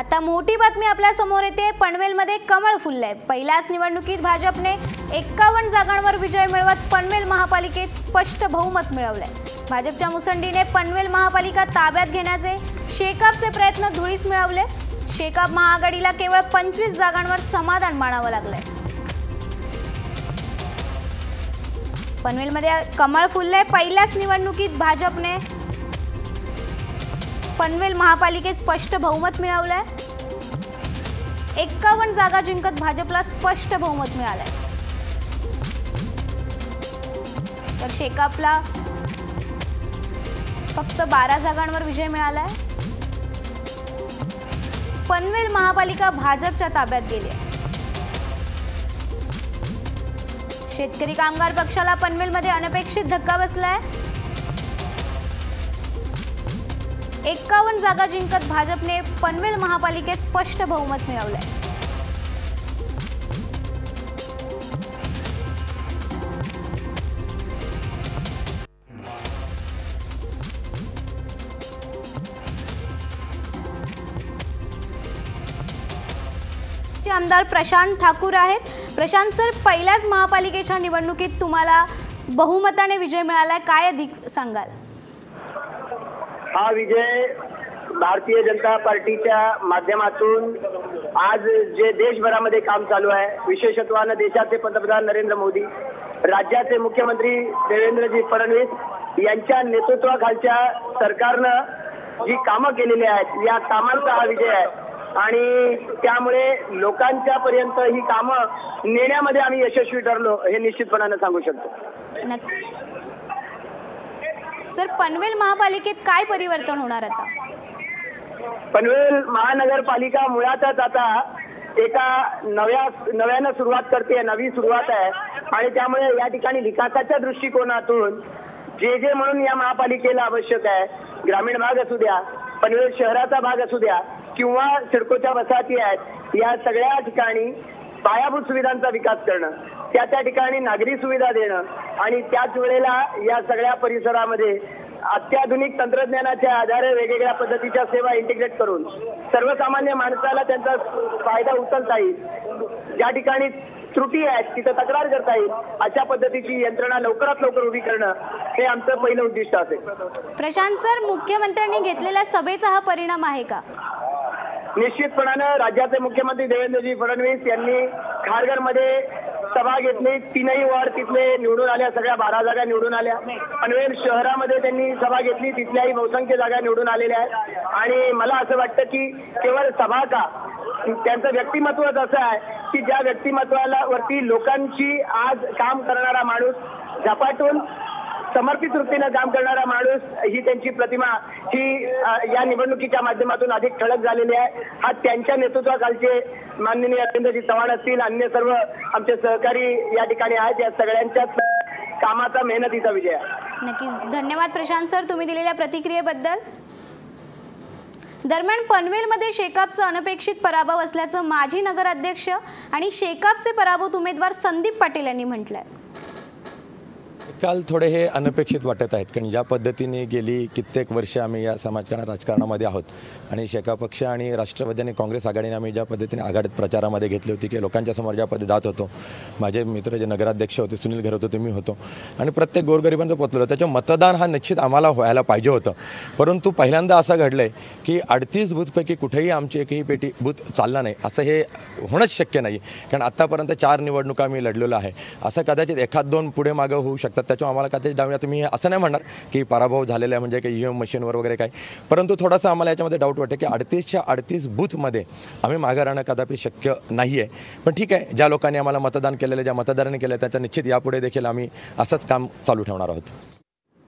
आता मोठी बातमी आपल्यासमोर येते. पनवेलमध्ये कमळ फुललंय. पहिल्याच निवडणुकीत भाजपने एक्कावन्न जागांवर विजय मिळवत पनवेल महापालिकेत स्पष्ट बहुमत मिळवलंय. भाजपच्या मुसंडीने पनवेल महापालिका ताब्यात घेण्याचे शेकापचे प्रयत्न धुळीस मिळवले. शेकाप महाआघाडीला केवळ पंचवीस जागांवर समाधान मानावं लागलंय. पनवेलमध्ये कमळ फुललंय. पहिल्याच निवडणुकीत भाजपने पनवेल महापालिकेत स्पष्ट बहुमत मिळवलंय. एक्कावन्न जागा जिंकत भाजपला स्पष्ट बहुमत मिळालंय. तर शेकापला फक्त बारा जागांवर विजय मिळालाय. पनवेल महापालिका भाजपच्या ताब्यात गेली आहे शेतकरी कामगार पक्षाला पनवेलमध्ये अनपेक्षित धक्का बसलाय. एक्कावन्न जागा जिंकत भाजपने पनवेल महापालिकेत स्पष्ट बहुमत मिळवलंय. चे आमदार प्रशांत ठाकूर आहेत. प्रशांत सर पहिल्याच महापालिकेच्या निवडणुकीत तुम्हाला बहुमताने विजय मिळालाय. काय अधिक सांगाल? हा विजय भारतीय जनता पार्टीच्या माध्यमातून आज जे देशभरामध्ये काम चालू आहे विशेषत्वानं देशाचे पंतप्रधान नरेंद्र मोदी राज्याचे मुख्यमंत्री देवेंद्रजी फडणवीस यांच्या नेतृत्वाखालच्या सरकारनं जी कामं केलेली आहेत या कामांचा हा विजय आहे. आणि त्यामुळे लोकांच्या पर्यंत ही कामं नेण्यामध्ये आम्ही यशस्वी ठरलो हे निश्चितपणानं सांगू शकतो. सर पनवेल महापालिकेत काय परिवर्तन होणार आता? पनवेल महानगरपालिका मुळातच आता एका नव्या नव्यानं सुरुवात करते नवी सुरुवात आहे. आणि त्यामुळे या ठिकाणी विकासाच्या दृष्टिकोनातून जे जे म्हणून या महापालिकेला आवश्यक आहे ग्रामीण भाग असू द्या पनवेल शहराचा भाग असू द्या किंवा सिडकोच्या वसाहती आहेत या सगळ्या ठिकाणी पायाभूत सुविधांचा विकास करणं त्या त्या ठिकाणी नागरी सुविधा देणं आणि त्याच वेळेला या सगळ्या परिसरामध्ये अत्याधुनिक तंत्रज्ञानाच्या आधारे वेगवेगळ्या पद्धतीच्या सेवा इंटिग्रेट करून सर्वसामान्य माणसाला त्यांचा फायदा उचलता येईल. ज्या ठिकाणी त्रुटी आहेत तिथं तक्रार करता येईल अशा पद्धतीची यंत्रणा लवकरात लवकर उभी करणं हे आमचं पहिलं उद्दिष्ट असेल. प्रशांत सर मुख्यमंत्र्यांनी घेतलेल्या सभेचा हा परिणाम आहे का? निश्चितपणानं राज्याचे मुख्यमंत्री देवेंद्रजी फडणवीस यांनी खारघरमध्ये सभा घेतली. तीनही वॉर्ड तिथले निवडून आल्या सगळ्या बारा जागा निवडून आल्या. पनवेल शहरामध्ये त्यांनी सभा घेतली तिथल्याही बहुसंख्य जागा निवडून आलेल्या आहेत. आणि मला असं वाटतं की केवळ सभा का? त्यांचं व्यक्तिमत्वच असं आहे की ज्या व्यक्तिमत्वाला वरती लोकांची आज काम करणारा माणूस झपाटून समर्पित वृत्तीनं काम करणारा माणूस ही त्यांची प्रतिमा ही या निवडणुकीच्या माध्यमातून अधिक ठळक झालेली आहे. हा त्यांच्या नेतृत्वाखालचे माननीय अरविंदजी चव्हाण असतील अन्य सर्व आमचे सहकारी या ठिकाणी आहेत. या सगळ्यांच्याच कामाचा मेहनतीचा विजय आहे. नक्कीच. धन्यवाद प्रशांत सर तुम्ही दिलेल्या प्रतिक्रियेबद्दल. दरम्यान पनवेलमध्ये शेकापचा अनपेक्षित पराभव असल्याचं माजी नगराध्यक्ष आणि शेकापचे पराभूत उमेदवार संदीप पाटील यांनी म्हटलंय. काल थोडे हे अनपेक्षित वाटत आहेत कारण ज्या पद्धतीने गेली कित्येक वर्ष आम्ही या समाजकारण राजकारणामध्ये आहोत. आणि शेका पक्ष आणि राष्ट्रवादी आणि काँग्रेस आघाडीने आम्ही ज्या पद्धतीने आघाडीत प्रचारामध्ये घेतली होती की लोकांच्या समोर ज्या पद्धती जात होतो. माझे मित्र जे नगराध्यक्ष होते सुनील घरत होते मी होतो. आणि प्रत्येक गोरगरिबांचं पोचलेलो त्याच्या मतदान हा निश्चित आम्हाला व्हायला पाहिजे होतं. परंतु पहिल्यांदा असं घडलं आहे की अडतीस बूथपैकी कुठेही आमची एकही पेटी बूथ चालला नाही. असं हे होणंच शक्य नाही. कारण आत्तापर्यंत चार निवडणुका मी लढलेलो आहे. असं कदाचित एखाद दोन पुढे मागं होऊ शकतात. त्याच्यामुळे आम्हाला कदाचित डाव्या तुम्ही असं नाही म्हणणार की पराभव झालेला आहे म्हणजे काही ई UM एम मशीनवर वगैरे काय. परंतु थोडासा आम्हाला याच्यामध्ये डाऊट वाटतं की अडतीसच्या अडतीस बूथमध्ये आम्ही मागे राहणं कदापि शक्य नाही आहे पण ठीक आहे ज्या लोकांनी आम्हाला मतदान केलेलं ज्या मतदारांनी केलं त्याचं निश्चित यापुढे देखील आम्ही असंच काम चालू ठेवणार आहोत.